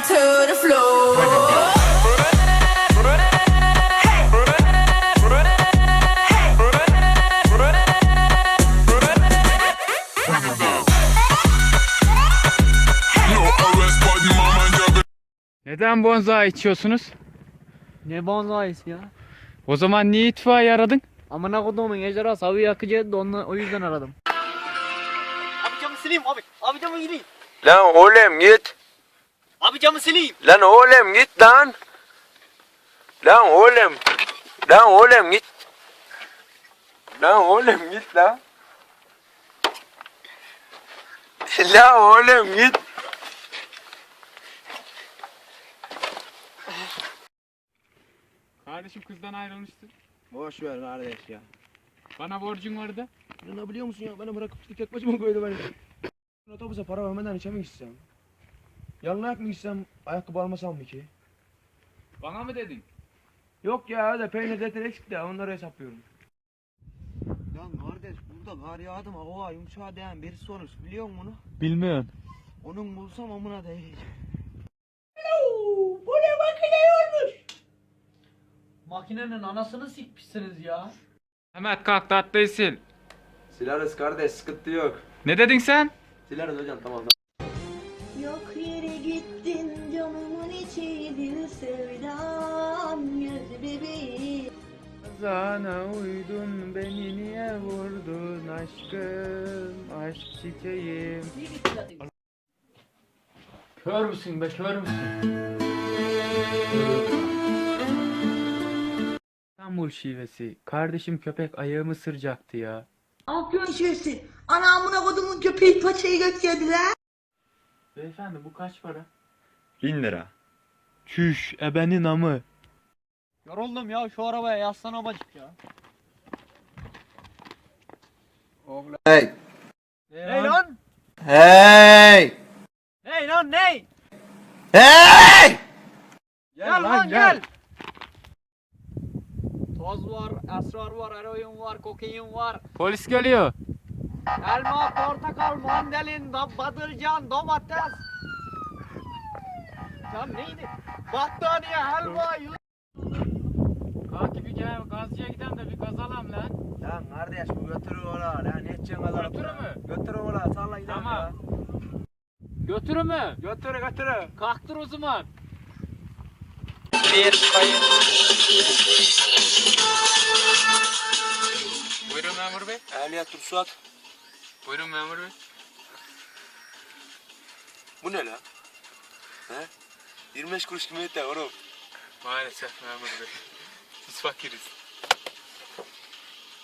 run to the floor. Neden bonza içiyorsunuz? Ne bonzayısı ya? O zaman niye itfaiye aradın? Amına koduğumun ejderhası avı yakıcı onunla, o yüzden aradım. Abi camı sileyim abi. Abi camı sileyim. Lan oğlum git. Abi camı sileyim. Lan oğlum git lan. Lan oğlum. Lan oğlum git. Lan oğlum git lan. Lan oğlum git. Kardeşim kızdan ayrılmıştın. Boş ver kardeş ya. Bana borcun vardı. Ne biliyor musun ya? Beni bırakıp gitti tek başıma koydu beni. Otobüse para vermeden içe mi Yalın ayak mı gitsem? Ayakkabı almasam mı ki? Bana mı dedin? Yok ya öyle peynir zeter eksik de onları hesaplıyorum. Lan kardeş burada kar yağdı mı hava yumuşağı diyen birisi olmuş biliyor musun onu? Bilmiyorum. Onun bulsam amına değil. Makinenin anasını sikmişsiniz ya. Mehmet kalk tatlıyı sil. Sileriz kardeş sıkıntı yok. Ne dedin sen? Sileriz hocam tamam. Yok gittin canımın içiydin sevdam göz bebeğim Sana uydun beni niye vurdun aşkım aşk çiçeğim. Kör müsün be kör müsün? İstanbul şivesi. Kardeşim köpek ayağımı ısıracaktı ya. Afyon şişesi anamına kodumun köpeği paçayı götürdüler Beyefendi bu kaç para? Bin lira. Çüş ebenin amı. Yoruldum ya şu arabaya yaslana bacık ya. Hey. Hey lan! Hey. Hey lan ney? Hey. Gel, lan gel. Toz var, esrar var, eroin var, kokain var. Polis geliyor. Elma, portakal, mandalin, da- badırcan, domates. Ya neydi? Battaniye, helva, yıl- Kanki bir gel gazcıya giden de bir gaz alam lan. Lan kardeş bu götürür ola lan ne edeceksin kadar Götürür mü? Götürür ola salla gidelim Tamam. ya. Götürü mü? Götürür götürür. Kalktır o zaman. Buyurun memur bey. Ehliyet ruhsat. Buyurun memur bey. Bu ne lan? He? 25 kuruş kime yeter oğlum? Maalesef memur bey. Biz fakiriz.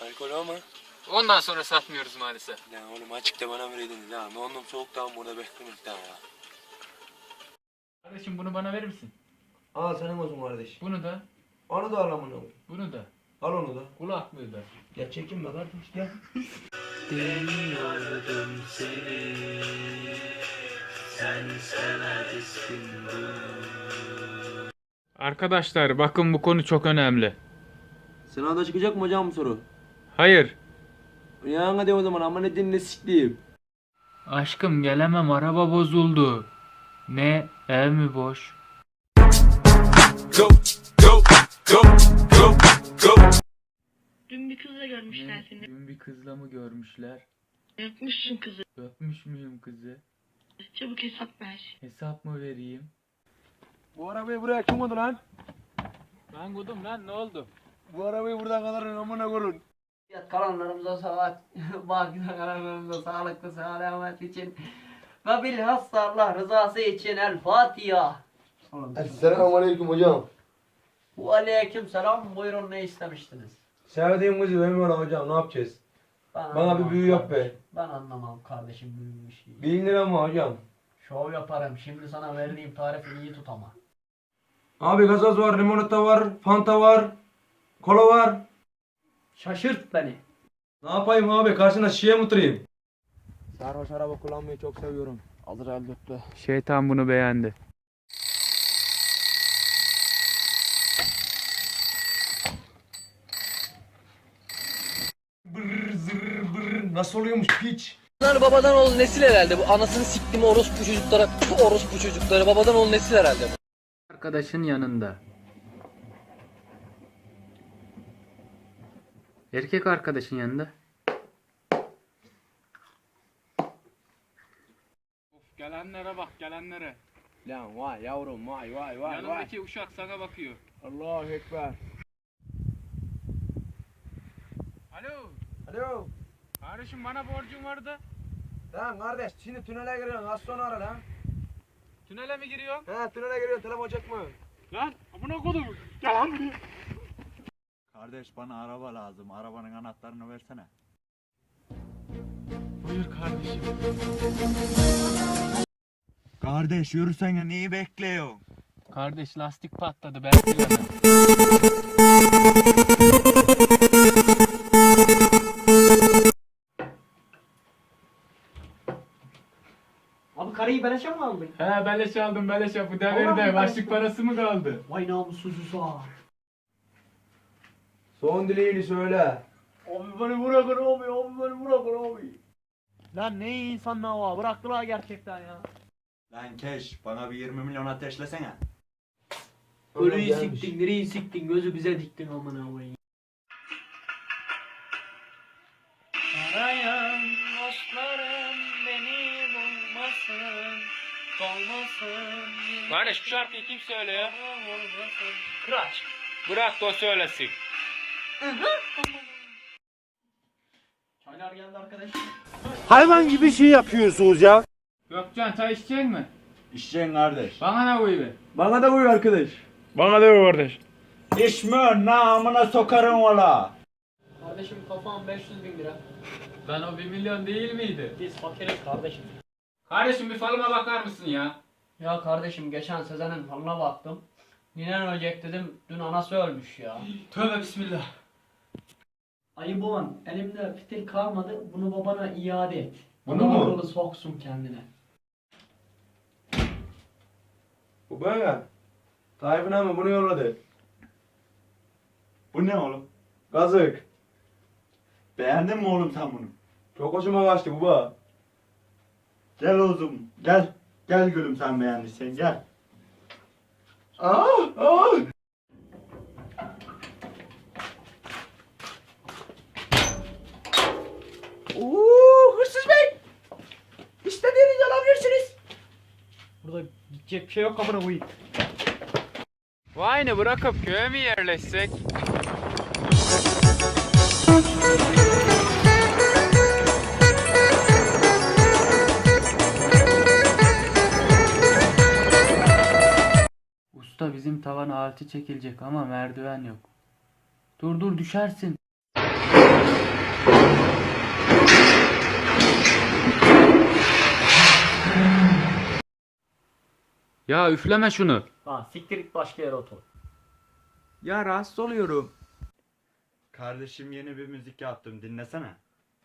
Alkol ama. Ondan sonra satmıyoruz maalesef. Ya oğlum açıkta bana vereydin ya. Ben ondan soğuktan burada beklemek daha ya. Kardeşim bunu bana verir misin? Al senin olsun kardeş. Bunu da, Onu da al amına. koyayım. bunu da. Al onu da. Kulaklığı da. Ya çekinme kardeş gel. Arkadaşlar bakın bu konu çok önemli. Sınavda çıkacak mı hocam bu soru? Hayır. Ya hadi o zaman ama ne dinle sikleyeyim. Aşkım gelemem araba bozuldu. Ne ev mi boş? Dün bir kızla görmüşler seni. Dün bir kızla mı görmüşler? Öpmüşsün kızı. Öpmüş müyüm kızı? Çabuk hesap ver. Hesap mı vereyim? Bu arabayı buraya kim koydu lan? Ben kudum lan ne oldu? Bu arabayı buradan kadar amına koyun. kalanlarımıza sağlık, baki kalanlarımıza sağlıklı selamet için ve bilhassa Allah rızası için El Fatiha. Esselamu aleyküm hocam. Aleyküm selam buyurun ne istemiştiniz? Sevdiğim kızı vermiyor hocam ne yapacağız? Ben Bana bir anlamam büyü yap kardeşim. be. Ben anlamam kardeşim büyümüş şey. Bin lira mı hocam? Şov yaparım şimdi sana verdiğim tarifi iyi tut ama. Abi gazoz var, limonata var, fanta var, kola var. Şaşırt beni. Ne yapayım abi karşına şişeye mi oturayım? Sarhoş araba kullanmayı çok seviyorum. Alır elbette. Şeytan bunu beğendi. Nasıl oluyormuş piç? Bunlar babadan oğul nesil herhalde bu anasını siktim orospu çocuklara Puh, orospu çocukları babadan oğul nesil herhalde bu. Arkadaşın yanında. Erkek arkadaşın yanında. Of gelenlere bak gelenlere. Lan vay yavrum vay vay vay vay. Yanındaki uşak sana bakıyor. Allahu Ekber. Alo. Alo. Kardeşim bana borcun vardı. Lan kardeş şimdi tünele giriyorsun az sonra ara lan. Tünele mi giriyorsun? He tünele giriyorsun telefon çekme. Lan amına kodum. Gel lan buraya. Kardeş bana araba lazım. Arabanın anahtarını versene. Buyur kardeşim. Kardeş yürüsene neyi bekliyorsun? Kardeş lastik patladı ben bilemem. Abi karıyı beleşe mi aldın? He beleş aldım beleş bu Vallahi devirde mi? başlık parası mı kaldı? Vay namussuzuz var. Son dileğini söyle. Abi beni bırakın abi, abi beni bırakın abi. Lan ne iyi insanlar var, bıraktılar gerçekten ya. Lan keş bana bir 20 milyon ateşlesene. Ölüyü siktin, direği siktin, gözü bize diktin amına koyayım. Kardeş bu şarkıyı kim söylüyor? Kıraç. Bırak da o söylesin. Çaylar geldi arkadaş. Hayvan gibi şey yapıyorsunuz ya. Gökcan çay içecek mi? İşçen kardeş. Bana ne koy be? Bana da buyur arkadaş. İşme namına sokarım ola. Kardeşim kafam 500 bin lira. Lan o bir milyon değil miydi? Biz fakiriz kardeşim. Kardeşim bir falıma bakar mısın ya? Ya kardeşim geçen Sezen'in falına baktım. Ninen ölecek dedim, dün anası ölmüş ya. Tövbe bismillah. Ayı baban elimde fitil kalmadı bunu babana iade et. Bunu mu? akıllı soksun kendine. Bu böyle. Tayfun abi bunu yolladı. Bu ne oğlum? Kazık. Beğendin mi oğlum sen bunu? Çok hoşuma kaçtı baba. Gel oğlum gel. Gel gülüm sen beğendiysen gel. Aa, aa. Oo, hırsız bey. İstediğinizi alabilirsiniz. Burada gidecek bir şey yok amına koyayım. Vay ne bırakıp köye mi yerleşsek? Tavan alçı çekilecek ama merdiven yok. Dur dur düşersin. Ya üfleme şunu. Ha siktir git başka yere otur. Ya rahatsız oluyorum. Kardeşim yeni bir müzik yaptım dinlesene.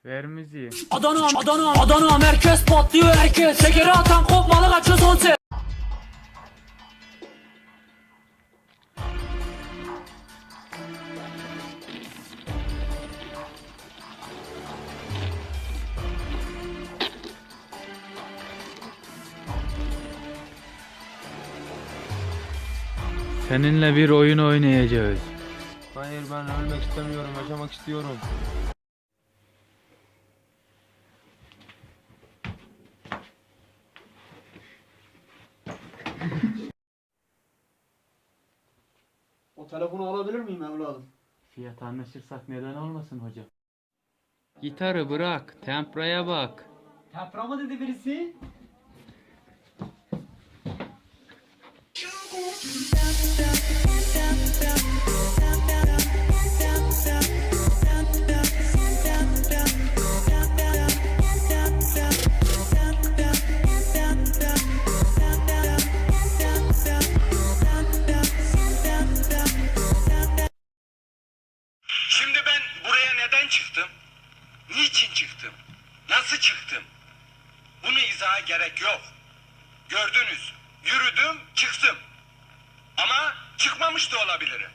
Ver müziği. Adana Adana Adana merkez patlıyor herkes Şekeri atan kopmalı kaçıyor son ses Seninle bir oyun oynayacağız. Hayır ben ölmek istemiyorum, yaşamak istiyorum. O telefonu alabilir miyim evladım? Fiyat anlaşırsak neden olmasın hocam? Gitarı bırak, tempraya bak. Tempra mı dedi birisi? çıktım? Niçin çıktım? Nasıl çıktım? Bunu izaha gerek yok. Gördünüz, yürüdüm, çıktım. Ama çıkmamış da olabilirim.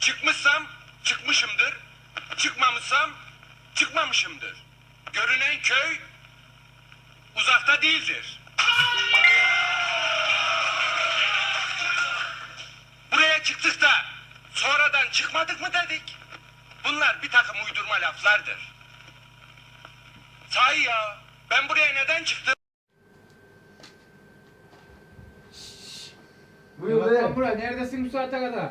Çıkmışsam çıkmışımdır, çıkmamışsam çıkmamışımdır. Görünen köy uzakta değildir. Buraya çıktık da sonradan çıkmadık mı dedik? Bunlar bir takım uydurma laflardır. Sahi ya ben buraya neden çıktım? Buyur dayı. Buraya neredesin bu saate kadar?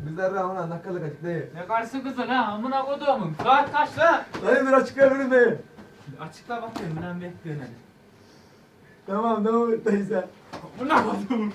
Bizler Rahman'a dakikalık açık dayı. Ne karşı kızı lan amına koduğumun. Saat kaç lan? Dayı bir açıklayabilirim dayı. Açıkla bakayım lan bekliyorum hadi. Tamam devam et dayı sen. Amına koduğumun.